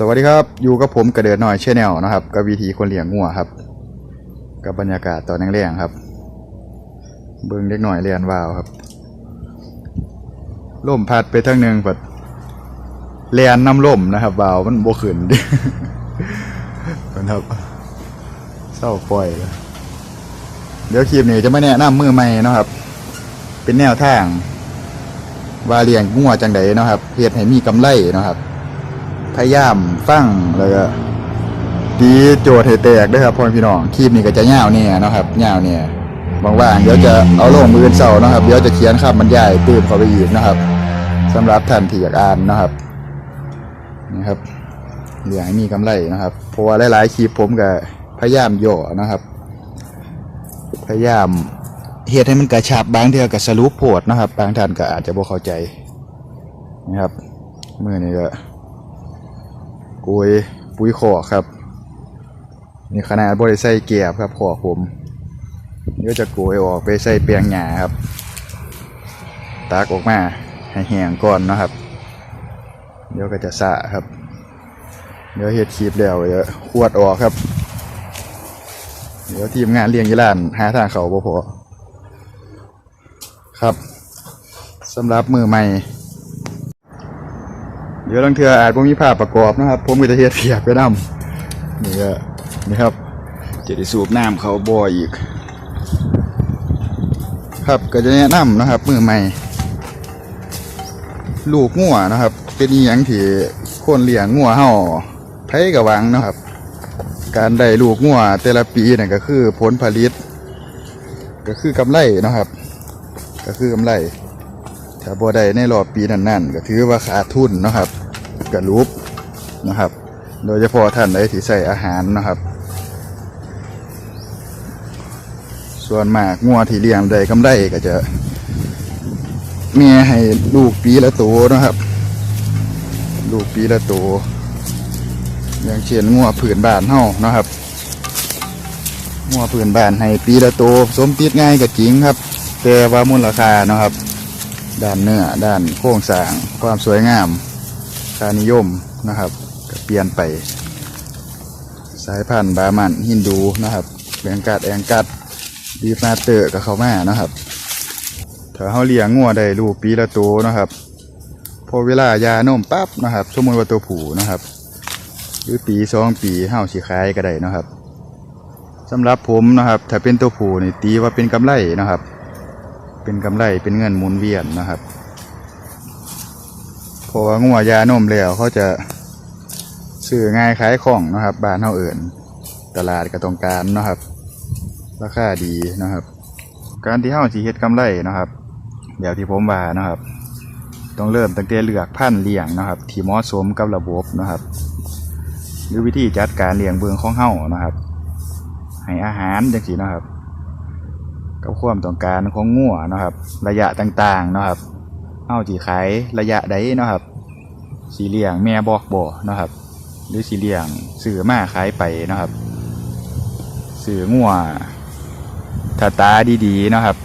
สวัสดีครับ อยู่กับผมกระเดิดหน่อยเชนแนลนะครับกับวิธีคนเลี้ยงงัวครับ กับบรรยากาศตอนแรงๆครับ เบิ้งเล็กหน่อยเรียนวาวครับล่มพัดไปทางหนึ่งปัดเรียนน้ำล่มนะครับวาวมันโบขึ้นนะครับเศร้าปล่อย เดี๋ยวคลิปนี้จะไมาแนะนำมือใหม่นะครับ เป็นแนวทางว่าเลี้ยงงัวจังใดนะครับเฮ็ดให้มีกำไรนะครับ พยายามฟังแล้วก็ตีโจทย์ให้แตกด้วยครับพ่อพี่น้องคลิปนี้ก็จะยาวเนี่ยนะครับยาวเนี่ยว่างๆเดี๋ยวจะเอาลงมืออนเสานะครับ เดี๋ยวจะเขียนคำบรรยายตื่มเข้าไปอีกนะครับสำหรับท่านที่อยากอ่านนะครับนี่ครับเลี้ยงให้มีกำไรนะครับเพราะว่าหลายๆคลิปผมก็พยายามย่อนะครับ พยายามเฮ็ดให้มันกระชับบางเทื่อก็สรุปโพดนะครับ บางท่านก็อาจจะบ่เข้าใจนะครับเมื้อนี้ก็ กุยปุ๋ยขอครับ นี่ขนาดบริใส่เกียบครับขอผมเดี๋ยวจะกุยออกไปใส่เปียงหญ้าครับ ตากออกมาให้แห้งก่อนนะครับ เดี๋ยวก็จะสะครับ เดี๋ยวเฮ็ดคลิปแล้วเดี๋ยวขวดออกครับ เดี๋ยวทีมงานเลี้ยงยีรานหาทางเขาบ่พอครับสำหรับมือใหม่ เดี๋ยวลังเทืออาจบ่มีภาพประกอบนะครับ ผมก็จะเฮ็ดเพียกไปนำนี่ก็นี่ครับจะได้สูบน้ำเขาบ่ออีก ครับก็จะแนะนำนะครับมือใหม่ ลูกงัวนะครับ เป็นอีหยังที่คนเลี้ยงงัวเฮาไผก็หวังนะครับ การได้ลูกงัวแต่ละปีนั่นก็คือผลผลิต ก็คือกำไรนะครับ ก็คือกำไรถ้าบ่ได้ในรอบปีนั้นๆก็ถือว่าขาดทุนนะครับ กระลุบนะครับ โดยเฉพาะท่านใดที่ใส่อาหารนะครับ ส่วนมากงัวที่เลี้ยงได้กำไรก็จะแม่ให้ลูกปีละตัวนะครับ ลูกปีละตัวอย่างเช่นงัวผืนบานเฮานะครับงัวผืนบานให้ปีละตัวสมติดง่ายก็จริงครับ แต่ว่ามูลค่านะครับ ด้านเนื้อด้านโครงสร้างความสวยงาม ค่านิยมนะครับก็เปลี่ยนไป สายพันธุ์บามันฮินดูนะครับแองกัดแองกัดบีฟาเตอร์ก็เข้ามานะครับถ้าเขาเลี้ยงงัวได้ลูกปีละตัวนะครับพอเวลายานมปั๊บนะครับสมมติว่าตัวผูนะครับ หรือปีสองปีเฮาสิขายก็ได้นะครับสำหรับผมนะครับ ถ้าเป็นตัวผูนี่ตีว่าเป็นกำไรนะครับ เป็นกำไรเป็นเงินหมุนเวียนนะครับ เพราะว่างัวยานมแล้วเขาจะซื้อง่ายขายของนะครับบ้านเฮาเอิ่นตลาดก็ต้องการนะครับ ราคาดีนะครับ การที่เฮาสิเฮ็ดกำไรนะครับเดี๋ยวที่ผมว่านะครับ ต้องเริ่มตั้งแต่เลือกพันธุ์เลี้ยงนะครับ ที่เหมาะสมกับระบบนะครับ หรือวิธีจัดการเลี้ยงเบืองของเฮานะครับ ให้อาหารจังซี่นะครับ กับความต้องการของงัวนะครับ ระยะต่างๆนะครับ เอาที่ขายระยะใดเนาะครับสีเหลี้ยงแม่บอกบ่เนาะครับ หรือสีเหลี้ยงสื่อมาขายไปเนาะครับสื่องัวถ้าตาดีๆเนาะครับ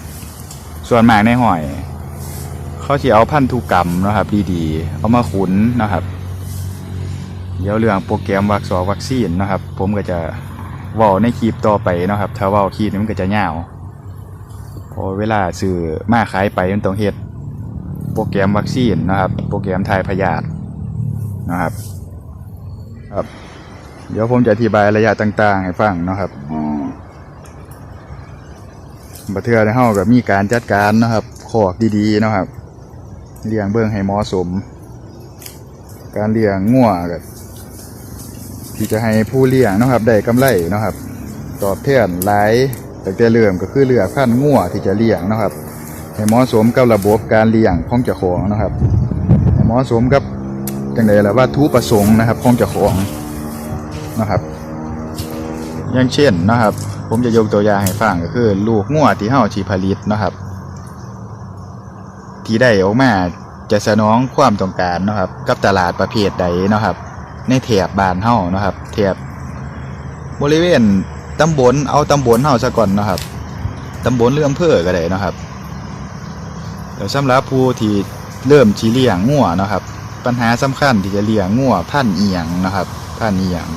ส่วนมากในหอย เขาจะเอาพันธุกรรมนะครับ ดีๆ เอามาขุนนะครับ เดี๋ยวเรื่องโปรแกรมวัคซอวัคซีนนะครับ ผมก็จะว้าในคลิปต่อไปนะครับ ถ้าว้าคลิปนี้มันก็จะยาวพอเวลาซื้อมาขายไปมันต้องเฮ็ด โปรแกรมวัคซีนนะครับ โปรแกรมทายพยาธินะครับครับ เดี๋ยวผมจะอธิบายระยะต่าง ๆ ให้ฟังนะครับบัเทือในห้องกับมีการจัดการนะครับขอกดีๆนะครับเลี้ยงเบื้องให้เหมาะสม การเลี้ยงงัวกับที่จะให้ผู้เลี้ยงนะครับได้กำไรนะครับ ตอบแทนหลายแต่เริ่มก็คือเลือกพันงัวที่จะเลี้ยงนะครับ ให้เหมาะสมกับระบบการเลี้ยงของเจ้าของนะครับให้เหมาะสมกับจังไดล่ะว่าทุประสงค์นะครับของเจ้าของนะครับ อย่างเช่นนะครับ ผมจะยกตัวอย่างให้ฟังก็คือ ลูกงัวที่เฮาสิผลิตนะครับ ที่ได้ออกมาจะสนองความต้องการนะครับ กับตลาดประเภทใดนะครับ ในแถบบ้านเฮานะครับแถบบริเวณตำบลเอาตำบลเฮาซะก่อนนะครับตำบลเรื่องอำเภอก็ได้นะครับ เดี๋ยวสำหรับผู้ที่เริ่มชีเลี้ยงงัวนะครับ ปัญหาสำคัญที่จะเลี้ยงงัวพันธุ์อียงนะครับพันธุ์อียง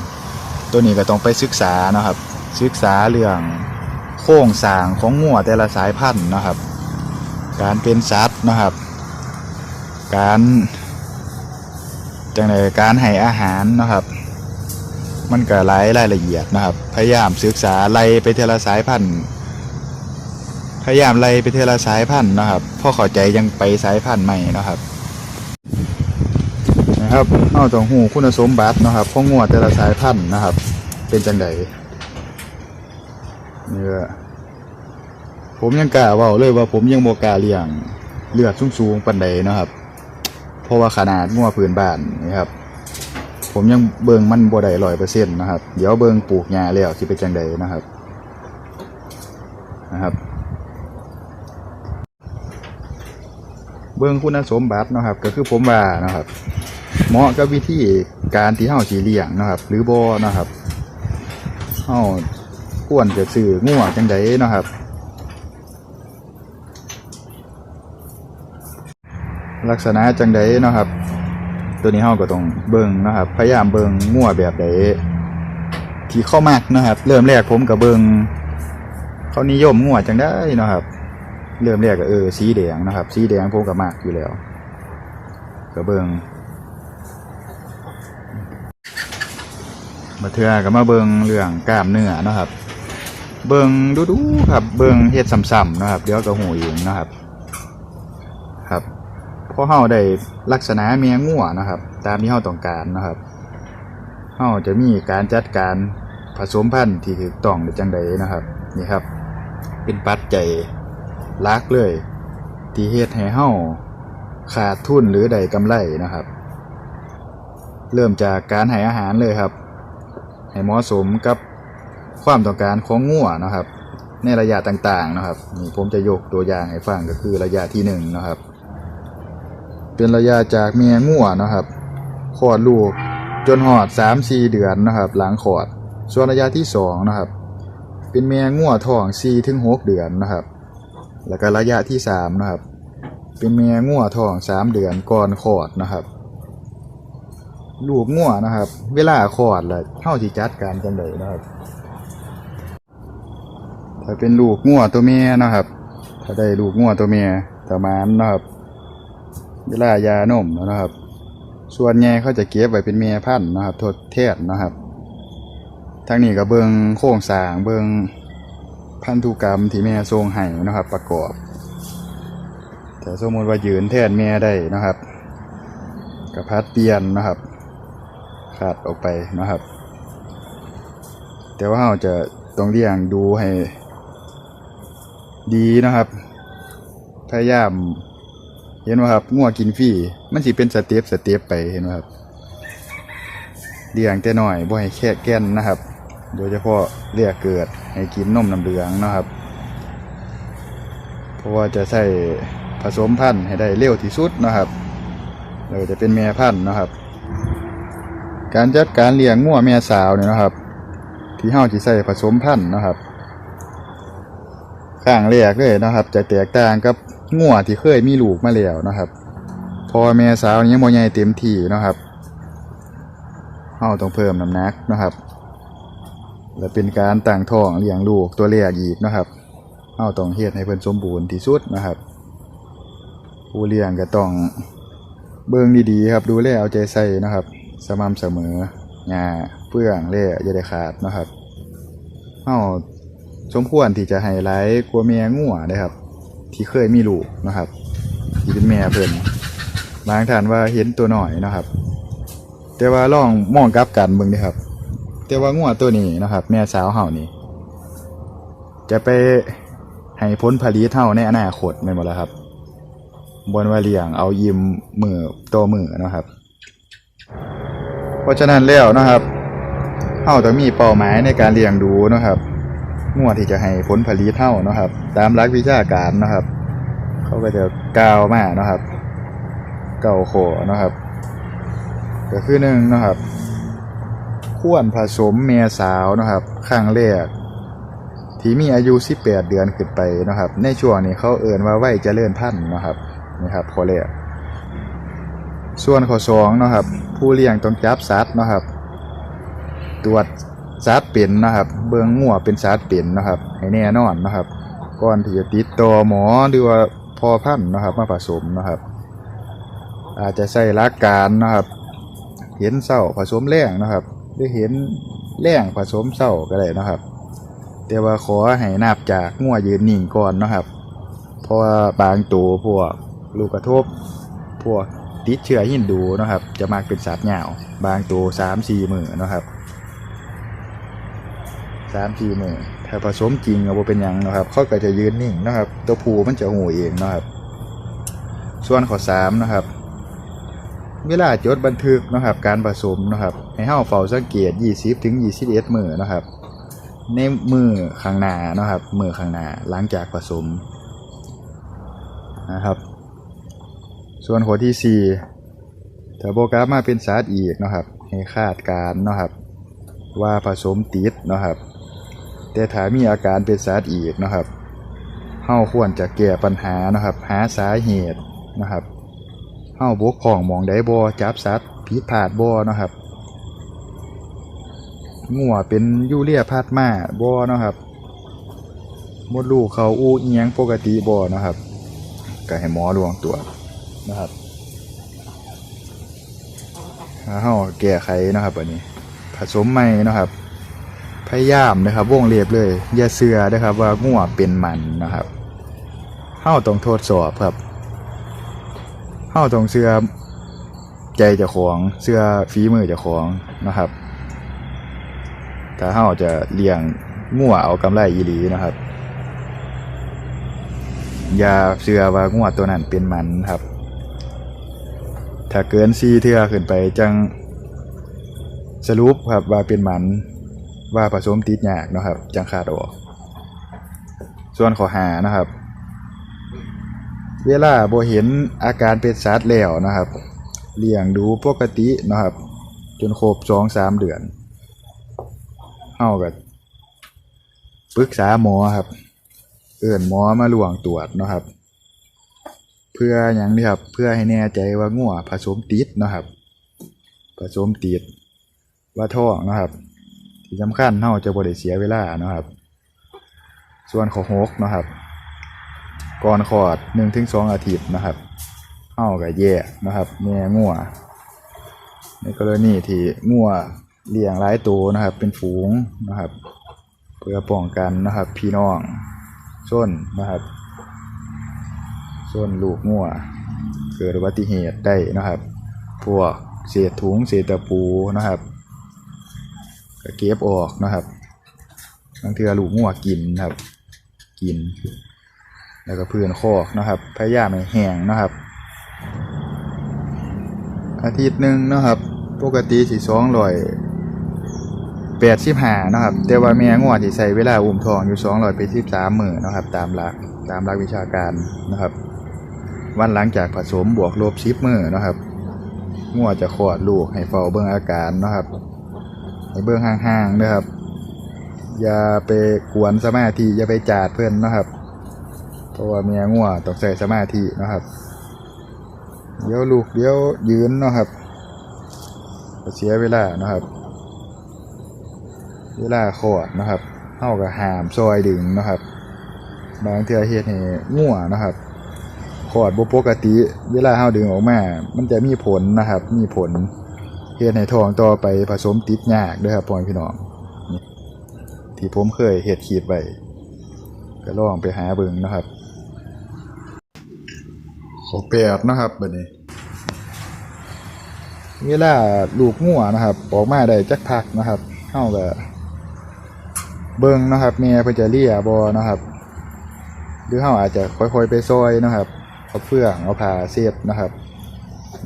ตัวนี้ก็ต้องไปศึกษานะครับ ศึกษาเรื่องโครงสร้างของงัวแต่ละสายพันธุ์นะครับ การเป็นสัตว์นะครับ การจังไดการให้อาหารนะครับ มันก็หลายรายละเอียดนะครับ พยายามศึกษาไล่ไปเทละสายพันธุ์ พยายามไล่ไปเทละสายพันธุ์นะครับพ่อเข้าใจยังไปสายพันธุ์ใหม่นะครับ นะครับเอาต้องหูคุณสมบัตินะครับของงัวแต่ละสายพันธุ์นะครับ เป็นจังไดเนี่ยผมยังกล้าว่าเลยว่าผมยังโมกล้าเลี้ยงเลือดสูงๆปันใดนะครับ เพราะว่าขนาดงัวพื้นบ้านนะครับ ผมยังเบิงมันบ่ได้ร้อยเปอร์เซ็นต์นะครับ เดี๋ยวเบิงปลูกหญ้าแล้วสิเป็นจังใดนะครับนะครับ เบิ่งคุณสมบัตินะครับ ก็คือผมว่านะครับ เหมาะกับวิธีการที่เฮาสิเลี้ยงนะครับ หรือบ่เนะครับเฮาควรจะซื้องัวจังไดนะครับลักษณะจังไดนะครับ ตัวนี้เฮาก็ต้องเบิ่งนะครับ พยายามเบิ่งงัวแบบใดที่เข้ามักนะครับ เริ่มแรกผมก็เบิ่งเขานิยมงัวจังได้นะครับ เริ่มแรกก็เออสีแดงนะครับ สีแดงผมก็มากอยู่แล้วก็เบิงมาเทือก็มาเบิงเรื่องกล้ามเนื้อนะครับ เบิงดูดูๆครับ เบิงเฮ็ดซ้ำๆนะครับ เดี๋ยวก็หูเองนะครับ ครับพอเฮาได้ลักษณะเมียงัวนะครับ ตามที่เฮาต้องการนะครับเฮาจะมีการจัดการผสมพันธุ์ที่ถูกต้องในจังใดนะครับ นี่ครับ เป็นปัจจัย ลักเลย ที่เฮ็ดให้เฮาขาดทุนหรือได้กำไรนะครับ เริ่มจากการให้อาหารเลยครับ ให้เหมาะสมกับความต้องการของงัวนะครับ ในระยะต่างๆนะครับนี่ผมจะยกตัวอย่างให้ฟังก็คือระยะที่หนึ่งนะครับ เป็นระยะจากเมียงัวนะครับคลอดลูกจนหอดสามสี่เดือนนะครับ หลังคลอด ส่วนระยะที่สองนะครับ เป็นเมียงัวท้องสี่ถึงหกเดือนนะครับ แล้วก็ระยะที่สามนะครับ เป็นแม่งัวท้องสามเดือนก่อนคลอดนะครับ ลูกงัวนะครับ เวลาคลอดแหละเท่าที่จัดการจังไดนะครับ ถ้าเป็นลูกงัวตัวเมียนะครับ ถ้าได้ลูกงัวตัวเมียประมาณนะครับ เวลายานมนะครับ ส่วนใหญ่เขาจะเก็บไว้เป็นเมียพันธุ์นะครับ ทดแทนนะครับทางนี้ก็เบิงโครงสร้างเบิง พันธุกรรมที่แม่ทรงให้นะครับ ประกอบแต่สมมติว่ายืนแทนแม่ได้นะครับกระพัดเปลี่ยนนะครับ ขาดออกไปนะครับ แต่ว่าเราจะต้องเลี้ยงดูให้ ดีนะครับพยายามเห็นไหมครับงัวกินฟรีมันสิเป็นสเต็ปสเต็ปไปเห็นไหมครับเลี้ยงแต่น้อยบ่ให้แค่แก่นนะครับ โดยเฉพาะเรียกเกิดให้กินนมน้ำเหลืองนะครับ เพราะว่าจะใส่ผสมพันธุ์ให้ได้เร็วที่สุดนะครับเราจะเป็นแม่พันธุ์นะครับ การจัดการเลี้ยงงัวแม่สาวเนี่ยนะครับ ที่เฮาที่ใส่ผสมพันธุ์นะครับข้างแรกเลยนะครับ จะแตกต่างกับงัวที่เคยมีลูกมาแล้วนะครับ พอแม่สาวนี่ยังบ่ใหญ่เต็มที่นะครับเฮาต้องเพิ่มน้ำหนักนะครับ และเป็นการต่างท้องเลี้ยงลูกตัวแรกอีกนะครับเอาต้องเฮ็ดให้เพิ่นสมบูรณ์ที่สุดนะครับ ผู้เลี้ยงก็ต้องเบิ่งดีๆครับ ดูแลเอาใจใส่นะครับ สม่ำเสมอหญ้าเฟื่องแร่อย่าได้ขาดนะครับเฮาสมควรที่จะให้หลายกว่าแม่งัวนะครับ ที่เคยมีลูกนะครับที่เป็นแม่เพิ่นบางท่านว่าเห็นตัวหน่อยนะครับ แต่ว่าลองมองกลับกันเบิ่งด้อครับ แต่ว่างัวตัวนี้นะครับ แม่สาวเฮานี่จะไปให้ผลผลิตเฮาในอนาคตแม่นบ่ล่ะครับ บนว่าเลี้ยงเอายิมมือโตมือนะครับ เพราะฉะนั้นแล้วนะครับเฮาต้องมีเป้าหมายในการเลี้ยงดูนะครับงัวที่จะให้ผลผลิตเฮานะครับ ตามหลักวิชาการนะครับ เขาก็จะกาวมานะครับ เก่าโขนะครับ ก็คือหนึ่งนะครับ ควรผสมเมียสาวนะครับครั้งแรกที่มีอายุ 18 เดือนขึ้นไปนะครับ ในช่วงนี้เขาเอ่นว่าวัยเจริญพันนะครับนะครับข้อแรกส่วนข้อสองนะครับ ผู้เลี้ยงต้องจับสัตว์นะครับ ตรวจสัตว์เป็นนะครับ เบิ่งงัวเป็นสัตว์เป็นนะครับ ให้แน่นอนนะครับก่อนที่จะติดต่อหมอหรือว่าพอพันนะครับ มาผสมนะครับ อาจจะใส่ลักการนะครับ เห็นเศร้าผสมแรงนะครับ หรือเห็นแรงผสมเศร้าก็ได้นะครับ แต่ว่าขอให้นับจากงัวยืนนิ่งก่อนนะครับ เพราะว่าบางตัวพวกลูกกระทบ พวกติดเชื้อหินดูนะครับ จะมักเป็นสัตว์เหงาบางตัวสามสี่มือนะครับสามสี่มือถ้าผสมจริงก็บ่เป็นหยังนะครับเขาก็จะยืนนิ่งนะครับ ตัวผู้มันจะหูเองนะครับ ส่วนข้อสามนะครับ เวลาจดบันทึกนะครับการผสมนะครับให้เฮาเฝ้าสังเกต 20ถึง21มือนะครับ ในมือข้างหน้านะครับมือข้างหน้าหลังจากผสมนะครับ ส่วนข้อที่4ถ้าโบกราฟมาเป็นสารอีกนะครับ ให้คาดการณ์นะครับ ว่าผสมติดนะครับ แต่ถ้ามีอาการเป็นสารอีกนะครับเฮาควรจะแก้ปัญหานะครับ หาสาเหตุนะครับ เฮาบกพร่องมองได้บ่จับสัตว์ผิดพลาดบ่นะครับงัวเป็นยูเรียพาดมาบ่นะครับมดลูกเขาอู้เอียงปกติบ่นะครับก็ให้หมอลวงตรวนะครับแล้วเราแก้ไขนะครับอันนี้ ผสมใหม่นะครับ พยายามนะครับวงเรียบเลย อย่าเสือนะครับว่างัวเป็นมันนะครับเฮาต้องทดสอบครับ เฮาต้องเสื้อใจเจ้าของเสื้อฝีมือเจ้าของนะครับ ถ้าเฮาจะเลี้ยงงัวเอากำไรอีหลีนะครับ อย่าเชื่อว่างวตัวนั้นเป็นมันครับ ถ้าเกินซีเทือขึ้นไปจังสรุปครับว่าเป็นมันว่าผสมติดยากนะครับ จังขาดออก ส่วนขอหานะครับ เวลาบ่เห็นอาการเป็นสัตว์แล้วนะครับเลี้ยงดูปกตินะครับ จนครบสองสามเดือนเฮาก็ปรึกษาหมอครับ เอื่นหมอมาลวงตรวจนะครับ เพื่ออย่างนี้ครับ เพื่อให้แน่ใจว่างัวผสมติดนะครับ ผสมติดว่าท้องนะครับ ที่สำคัญเฮาจะบ่ได้เสียเวลานะครับ ส่วนข้อหกนะครับ ก่อนคลอดหนึ่งถึงสองอาทิตย์นะครับเฮาก็แยกนะครับแม่งัวในกรณีที่งัวเลี้ยงหลายตัวนะครับ เป็นฝูงนะครับ เพื่อป้องกันนะครับ พี่น้องส้นนะครับส้นลูกงัวเกิดอุบัติเหตุได้นะครับ พวกเศษถุงเศษตะปูนะครับก็เก็บออกนะครับบางเทือลูกงัวกินนะครับ กิน แล้วก็พื้นคอกนะครับพยายามให้แห้งนะครับ อาทิตย์หนึ่งนะครับ ปกติสี่สองร้อยแปดสิบห้านะครับ แต่ว่าแม่งัวที่ใส่เวลาอุ้มทองอยู่สองร้อยไปสิบสามหมือนนะครับ ตามหลักตามหลักวิชาการนะครับ วันหลังจากผสมบวกลบสิบมือนะครับงัวจะคลอดลูกให้เฝ้าเบิ่งอาการนะครับให้เบิ่งห่างๆนะครับอย่าไปกวนสมาธิอย่าไปจาดเพื่อนนะครับ เพราะว่าแม่งัวต้องใส่สมาธินะครับ เดี๋ยวลูกเดี๋ยวยืนนะครับเสียเวลานะครับ เวลาขอดนะครับเฮากับหามซอยดึงนะครับบางเทือเฮ็ดให้งัวนะครับขอดบปกติ เวลาเฮาดึงออกมา มันจะมีผลนะครับ มีผลเฮ็ดให้ทองต่อไปผสมติดยากด้อครับพ่อพี่น้องที่ผมเคยเฮ็ดคลิปไว้ก็ลองไปหาเบิ่งนะครับ ขอแปดนะครับแบัดนี้ เวลาลูกงัวนะครับออกมาได้จักพักนะครับเฮาก็เบิ่งนะครับแม่เพิ่นจะเลียบ่เนะครับ หรือเฮาอาจจะค่อยๆไปซอยนะครับเอาเฟื่องเอาผ้าเสียบนะครับ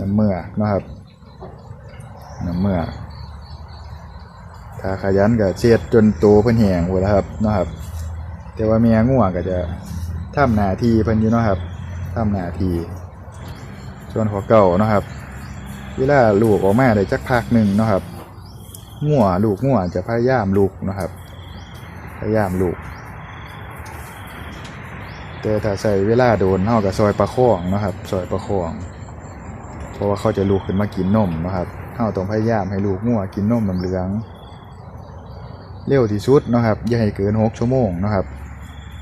น้ำเมือกนะครับน้ำเมือกถ้าขยันก็เสียดจนโตเพิ่นแหงหมดแล้วครับนะครับ แต่ว่าแม่งัวก็จะทำหน้าที่เพิ่นอยู่นะครับ ทำหน้าที่ส่วนขอเก่านะครับ เวลาลูกออกมาได้จักพักหนึ่งนะครับงัวลูกงัวจะพยายามลูกนะครับ พยายามลูก แต่ถ้าใส่เวลาโดนเท่ากับซอยประคองนะครับ ซอยประคอง เพราะว่าเขาจะลูกขึ้นมากินนมนะครับเราต้องพยายามให้ลูกงัวกินนมน้ำเหลือง เร็วที่สุดนะครับอย่าให้เกินหกชั่วโมงนะครับ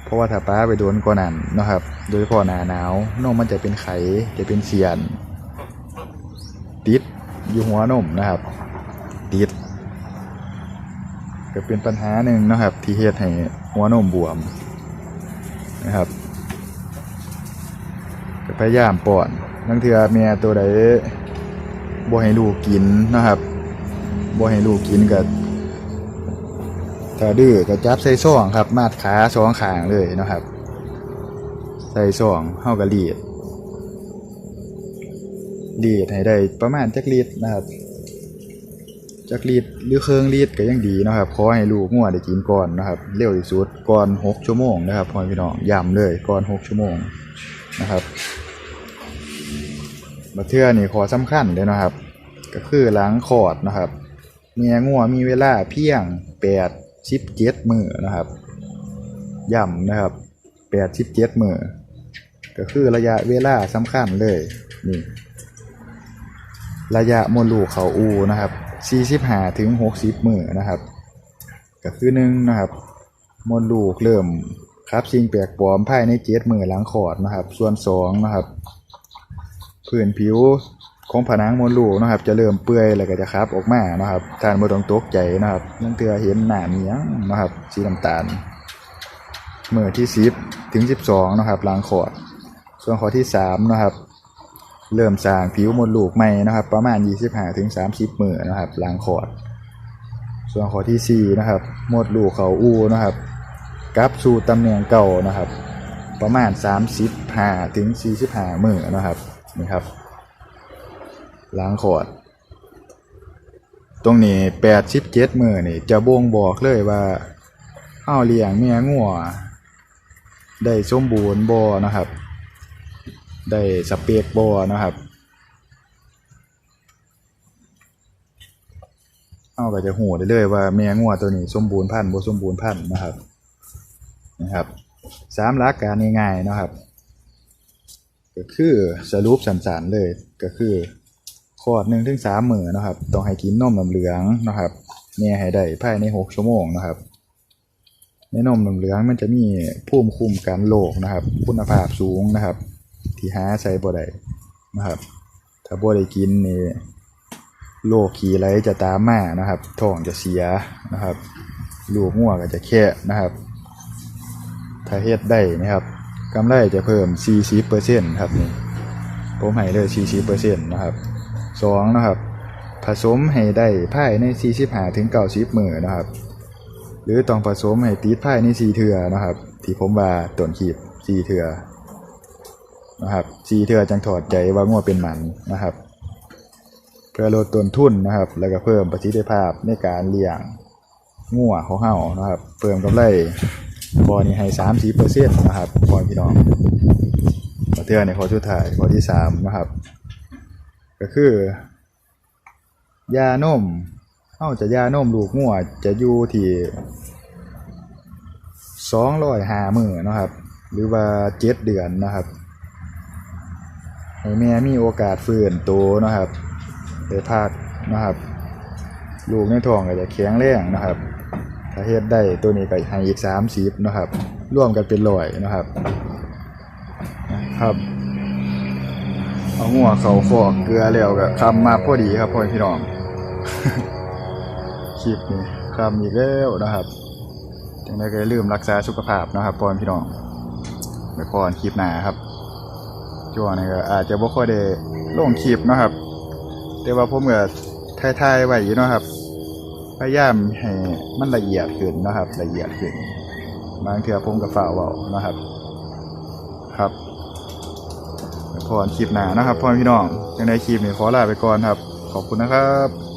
เพราะว่าถ้าป้าไปโดนกว่านั้นนะครับ โดยเฉพาะหนาหนาวนมมันจะเป็นไข่จะเป็นเสียน ติดอยู่หัวนมนะครับ ติดก็เป็นปัญหาหนึ่งนะครับ ที่เฮ็ดให้หัวนมบวมนะครับพยายามป้อนนั่งเถื่อเมียตัวใดบ่ให้ลูกกินนะครับบ่ให้ลูกกินก็ ถ้าดื้อก็จับใส่ซ่องครับ มาดขาสองขางเลยนะครับ ใส่ซ่องเฮาก็รีดรีดให้ได้ประมาณจักลิตรนะครับจักรีดหรือเครื่องรีดก็ยังดีนะครับขอให้ลูกงัวได้กินก่อนนะครับเร็วที่สุดก่อน6ชั่วโมงนะครับพ่อพี่น้องย้ำเลยก่อน6ชั่วโมงนะครับมาเทื่อนี่ขอสำคัญเลยนะครับ ก็คือล้างคอดนะครับเมียงัวมีเวลาเพียง 8 17มื้อนะครับย้ำนะครับ8 17มื้อก็คือระยะเวลาสำคัญเลยนี่ระยะมลูกเขาอูนะครับ45ถึง60มื้อนะครับก็คือหนึ่งนะครับมลูกเริ่มครับสิ่งแปลกปลอมภายในเจ็ดมือหลังคลอดนะครับ ส่วนสองนะครับพื้นผิว ของผนังมดลูกนะครับ จะเริ่มเปื่อยแล้วก็จะครับออกมานะครับทานบ่ต้องตกใจนะครับนั่นเตือเห็นหน้ามียังนะครับ สีน้ำตาลมือที่10ถึง12นะครับหลังคลอด ส่วนข้อที่สามนะครับ เริ่มสร้างผิวมดลูกใหม่นะครับ ประมาณ25ถึง30มื้อนะครับหลังคลอด ส่วนข้อที่สี่นะครับมดลูกเขาอูนะครับกลับสู่ตำแหน่งเก่านะครับ ประมาณ35ถึง45มื้อนะครับนี่ครับ ล้างขอด ตรงนี้87มื้อนี่ จะบ่งบอกเลยว่าเอาเลี้ยงเมียงัวได้สมบูรณ์บ่นะครับ ได้สเปกบ่นะครับเอาก็จะหูได้เลยว่าแม่งัวตัวนี้สมบูรณ์พันธุ์บ่สมบูรณ์พันธุ์นะครับนะครับสามหลักการง่ายๆนะครับ ก็คือสรุปสั้นๆเลยก็คือ คลอดหนึ่งถึงสามมือนะครับ ต้องให้กินนมน้ำเหลืองนะครับแม่ยให้ได้ภายในหกชั่วโมงนะครับ ในนมน้ำเหลืองมันจะมีภูมิคุ้มกันโรคนะครับ คุณภาพสูงนะครับ ที่หาใช้บ่ได้นะครับ ถ้าบ่ได้กินนี่โรคขี้ไหลจะตามมานะครับท้องจะเสียนะครับลูกงัวงก็จะแค่นะครับ ถ้าเฮ็ดได้นะครับกำไรจะเพิ่ม 40%ครับนี่ผมให้เลย40%นะครับ สองนะครับ ผสมให้ได้ภายใน 45ถึง90 มือนะครับ หรือต้องผสมให้ติดภายใน 4เทื่อนะครับ ที่ผมว่าต้นคลิป4เทื่อนะครับ 4เทื่อจังถอดใจว่างัวเป็นหมันนะครับ เพื่อลดต้นทุนนะครับ แล้วก็เพิ่มประสิทธิภาพในการเลี้ยงงัวของเฮานะครับ เพิ่มกำไรบอนี่ให้สามสี่เปอร์เซ็นต์นะครับพอพี่น้องมาเทื่อในข้อสุดท้ายข้อที่สามนะครับ ก็คือยานมเฮาจะยานมลูกงัวจะอยู่ที่สองร้อยห้ามือนะครับ หรือว่าเจ็ดเดือนนะครับให้แม่มีโอกาสฟื้นโตนะครับได้พักนะครับ ลูกในท้องก็จะแข็งแรงนะครับ ถ้าเฮ็ดได้ตัวนี้ก็ให้อีก30นะครับ ร่วมกันเป็นร้อยนะครับนะครับ เอาหัวเขาฟอกเกลือแล้วก็คำมาพอดีครับพ่อพี่น้องคลิปนี้คำอีกแล้วนะครับจังได้ก็อย่าลืมรักษาสุขภาพนะครับพ่อพี่น้องไปพรคลิปหน้าครับช่วงนี้ก็อาจจะบ่ค่อยได้ลงคลิปนะครับ แต่ว่าผมก็ถ่ายๆไว้อยู่นะครับพยายามให้มันละเอียดขึ้นนะครับ ละเอียดขึ้นบางเทื่อผมก็ฝ่าเว้านะครับ พรคลิปหน้านะครับพ่อพี่น้องยังได้คลิปนี้ขอลาไปก่อนครับ ขอบคุณนะครับ